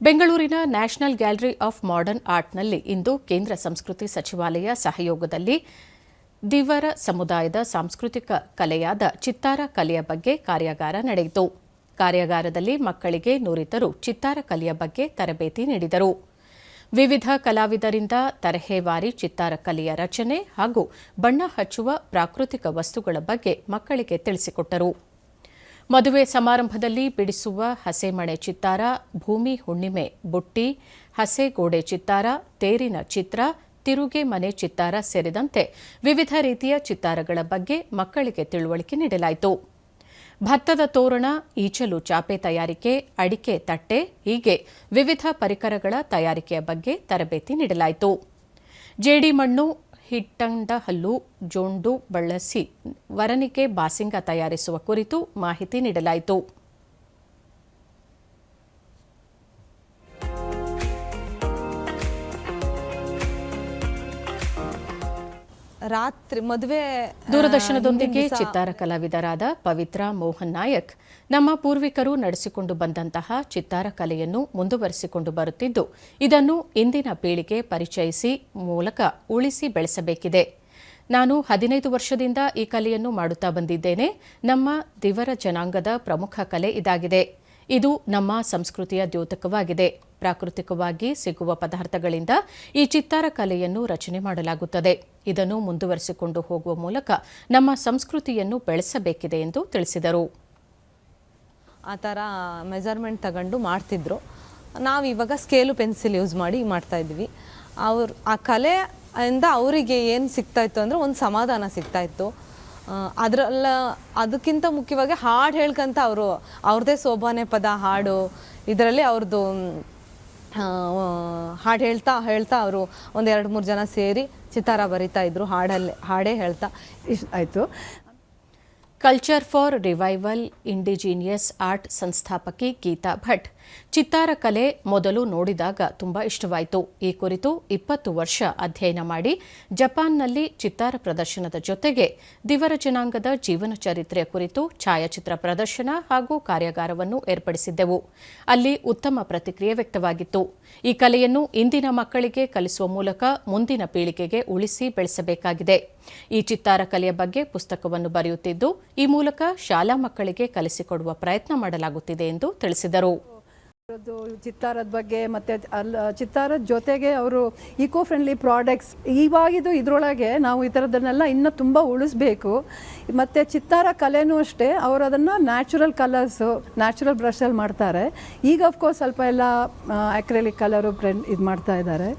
ಬೆಂಗಳೂರಿನ national gallery of modern ಆರ್ಟ್ನಲ್ಲಿ ಇಂದು ಕೇಂದ್ರ ಸಂಸ್ಕೃತಿ ಸಚಿವಾಲಯ ಸಹಯೋಗದಲ್ಲಿ ದಿವರ ಸಮುದಾಯದ ಸಾಂಸ್ಕೃತಿಕ ಕಲೆಯಾದ ಚಿತ್ತಾರ ಕಲೆಯ ಬಗ್ಗೆ ಕಾರ್ಯಾಗಾರ ನಡೆಯಿತು. ಕಾರ್ಯಾಗಾರದಲ್ಲಿ ಮಕ್ಕಳಿಗೆ ನುರಿತರು ಚಿತ್ತಾರ ಕಲೆಯ ಬಗ್ಗೆ ತರಬೇತಿ ನೀಡಿದರು. ವಿವಿಧ ಕಲಾವಿದರಿಂದ ತರಹೇವಾರಿ ಚಿತ್ತಾರ ಕಲೆಯ ರಚನೆ ಹಾಗೂ ಬಣ್ಣ ಹಚ್ಚುವ ಪ್ರಾಕೃತಿಕ ವಸ್ತುಗಳ ಬಗ್ಗೆ ಮಕ್ಕಳಿಗೆ ತಿಳಿಸಿಕೊಟ್ಟರು. ಮದುವೆ ಸಮಾರಂಭದಲ್ಲಿ ಬಿಡಿಸುವ ಹಸೆಮಣೆ ಚಿತ್ತಾರ, ಭೂಮಿ ಹುಣ್ಣಿಮೆ ಬುಟ್ಟಿ, ಹಸೆಗೋಡೆ ಚಿತ್ತಾರ, ತೇರಿನ ಚಿತ್ರ, ತಿರುಗೆ ಮನೆ ಚಿತ್ತಾರ ಸೇರಿದಂತೆ ವಿವಿಧ ರೀತಿಯ ಚಿತ್ತಾರಗಳ ಬಗ್ಗೆ ಮಕ್ಕಳಿಗೆ ತಿಳುವಳಿಕೆ ನೀಡಲಾಯಿತು. ಭತ್ತದ ತೋರಣ, ಈಚಲು ಚಾಪೆ ತಯಾರಿಕೆ, ಅಡಿಕೆ ತಟ್ಟೆ ಹೀಗೆ ವಿವಿಧ ಪರಿಕರಗಳ ತಯಾರಿಕೆಯ ಬಗ್ಗೆ ತರಬೇತಿ ನೀಡಲಾಯಿತು. ಜೇಡಿ ಮಣ್ಣು ಹಿಟ್ಟಂಡ ಹಲ್ಲು ಜೋಂಡು ಬಳಸಿ ವರನಿಕೆ ಬಾಸಿಂಗ ತಯಾರಿಸುವ ಕುರಿತು ಮಾಹಿತಿ ನೀಡಲಾಯಿತು. ರಾತ್ರಿ ಮದುವೆ ದೂರದರ್ಶನದೊಂದಿಗೆ ಚಿತ್ತಾರ ಕಲಾವಿದರಾದ ಪವಿತ್ರ ಮೋಹನ್ ನಾಯಕ್ ನಮ್ಮ ಪೂರ್ವಿಕರು ನಡೆಸಿಕೊಂಡು ಬಂದಂತಹ ಚಿತ್ತಾರ ಕಲೆಯನ್ನು ಮುಂದುವರಿಸಿಕೊಂಡು ಬರುತ್ತಿದ್ದು ಇದನ್ನು ಇಂದಿನ ಪೀಳಿಗೆ ಪರಿಚಯಿಸಿ ಮೂಲಕ ಉಳಿಸಿ ಬೆಳೆಸಬೇಕಿದೆ. ನಾನು ಹದಿನೈದು ವರ್ಷದಿಂದ ಈ ಕಲೆಯನ್ನು ಮಾಡುತ್ತಾ ಬಂದಿದ್ದೇನೆ. ನಮ್ಮ ದಿವರ ಜನಾಂಗದ ಪ್ರಮುಖ ಕಲೆ ಇದಾಗಿದೆ. ಇದು ನಮ್ಮ ಸಂಸ್ಕೃತಿಯ ದ್ಯೋತಕವಾಗಿದೆ. ಪ್ರಾಕೃತಿಕವಾಗಿ ಸಿಗುವ ಪದಾರ್ಥಗಳಿಂದ ಈ ಚಿತ್ತಾರ ಕಲೆಯನ್ನು ರಚನೆ ಮಾಡಲಾಗುತ್ತದೆ. ಇದನ್ನು ಮುಂದುವರೆಸಿಕೊಂಡು ಹೋಗುವ ಮೂಲಕ ನಮ್ಮ ಸಂಸ್ಕೃತಿಯನ್ನು ಬೆಳೆಸಬೇಕಿದೆ ಎಂದು ತಿಳಿಸಿದರು. ಆ ಥರ ಮೆಜರ್ಮೆಂಟ್ ತಗೊಂಡು ಮಾಡ್ತಿದ್ರು. ನಾವು ಇವಾಗ ಸ್ಕೇಲು ಪೆನ್ಸಿಲ್ ಯೂಸ್ ಮಾಡಿ ಮಾಡ್ತಾ ಇದ್ವಿ. ಅವ್ರು ಆ ಕಲೆ ಅವರಿಗೆ ಏನು ಸಿಗ್ತಾ ಇತ್ತು ಅಂದರೆ ಒಂದು ಸಮಾಧಾನ ಸಿಗ್ತಾ ಇತ್ತು. ಅದರಲ್ಲ ಅದಕ್ಕಿಂತ ಮುಖ್ಯವಾಗಿ ಹಾಡು ಹೇಳ್ಕಂತ ಅವರು ಅವ್ರದ್ದೇ ಸೋಬಾನೆ ಪದ, ಹಾಡು, ಇದರಲ್ಲಿ ಅವ್ರದ್ದು ಹಾಡು ಹೇಳ್ತಾ ಹೇಳ್ತಾ ಅವರು ಒಂದು ಎರಡು ಮೂರು ಜನ ಸೇರಿ ಚಿತ್ತಾರ ಬರಿತಾ ಇದ್ರು ಹಾಡಲ್ಲಿ, ಹಾಡೇ ಹೇಳ್ತಾ. ಇಷ್ಟ ಆಯಿತು. Culture for revival indigenous art ಸಂಸ್ಥಾಪಕಿ Geeta Bhat ಚಿತ್ತಾರ ಕಲೆ ಮೊದಲು ನೋಡಿದಾಗ ತುಂಬಾ ಇಷ್ಟವಾಯಿತು ಈ ಕುರಿತು ಇಪ್ಪತ್ತು ವರ್ಷ ಅಧ್ಯಯನ ಮಾಡಿ ಜಪಾನ್ನಲ್ಲಿ ಚಿತ್ತಾರ ಪ್ರದರ್ಶನದ ಜೊತೆಗೆ ದಿವರ ಜನಾಂಗದ ಜೀವನ ಚರಿತ್ರೆಯ ಕುರಿತು ಛಾಯಾಚಿತ್ರ ಪ್ರದರ್ಶನ ಹಾಗೂ ಕಾರ್ಯಾಗಾರವನ್ನು ಏರ್ಪಡಿಸಿದ್ದೆವು. ಅಲ್ಲಿ ಉತ್ತಮ ಪ್ರತಿಕ್ರಿಯೆ ವ್ಯಕ್ತವಾಗಿತ್ತು. ಈ ಕಲೆಯನ್ನು ಇಂದಿನ ಮಕ್ಕಳಿಗೆ ಕಲಿಸುವ ಮೂಲಕ ಮುಂದಿನ ಪೀಳಿಗೆಗೆ ಉಳಿಸಿ ಬೆಳೆಸಬೇಕಾಗಿದೆ. ಈ ಚಿತ್ತಾರ ಕಲೆಯ ಬಗ್ಗೆ ಪುಸ್ತಕವನ್ನು ಬರೆಯುತ್ತಿದ್ದು ಈ ಮೂಲಕ ಶಾಲಾ ಮಕ್ಕಳಿಗೆ ಕಲಿಸಿಕೊಡುವ ಪ್ರಯತ್ನ ಮಾಡಲಾಗುತ್ತಿದೆ ಎಂದು ತಿಳಿಸಿದರು. ಚಿತ್ತಾರದ ಬಗ್ಗೆ ಮತ್ತು ಅಲ್ಲ ಚಿತ್ತಾರದ ಜೊತೆಗೆ ಅವರು ಇಕೋ ಫ್ರೆಂಡ್ಲಿ ಪ್ರಾಡಕ್ಟ್ಸ್ ಇವಾಗಿದು ಇದರೊಳಗೆ ನಾವು ಈ ಥರದನ್ನೆಲ್ಲ ಇನ್ನೂ ತುಂಬ ಉಳಿಸ್ಬೇಕು. ಮತ್ತು ಚಿತ್ತಾರ ಕಲೆನೂ ಅಷ್ಟೇ, ಅವರು ಅದನ್ನು ನ್ಯಾಚುರಲ್ ಕಲರ್ಸು ನ್ಯಾಚುರಲ್ ಬ್ರಷಲ್ಲಿ ಮಾಡ್ತಾರೆ. ಈಗ ಅಫ್ಕೋರ್ಸ್ ಸ್ವಲ್ಪ ಎಲ್ಲ ಅಕ್ರೆಲಿಕ್ ಕಲರು ಪ್ರೆಂಟ್ ಇದು ಮಾಡ್ತಾ ಇದ್ದಾರೆ.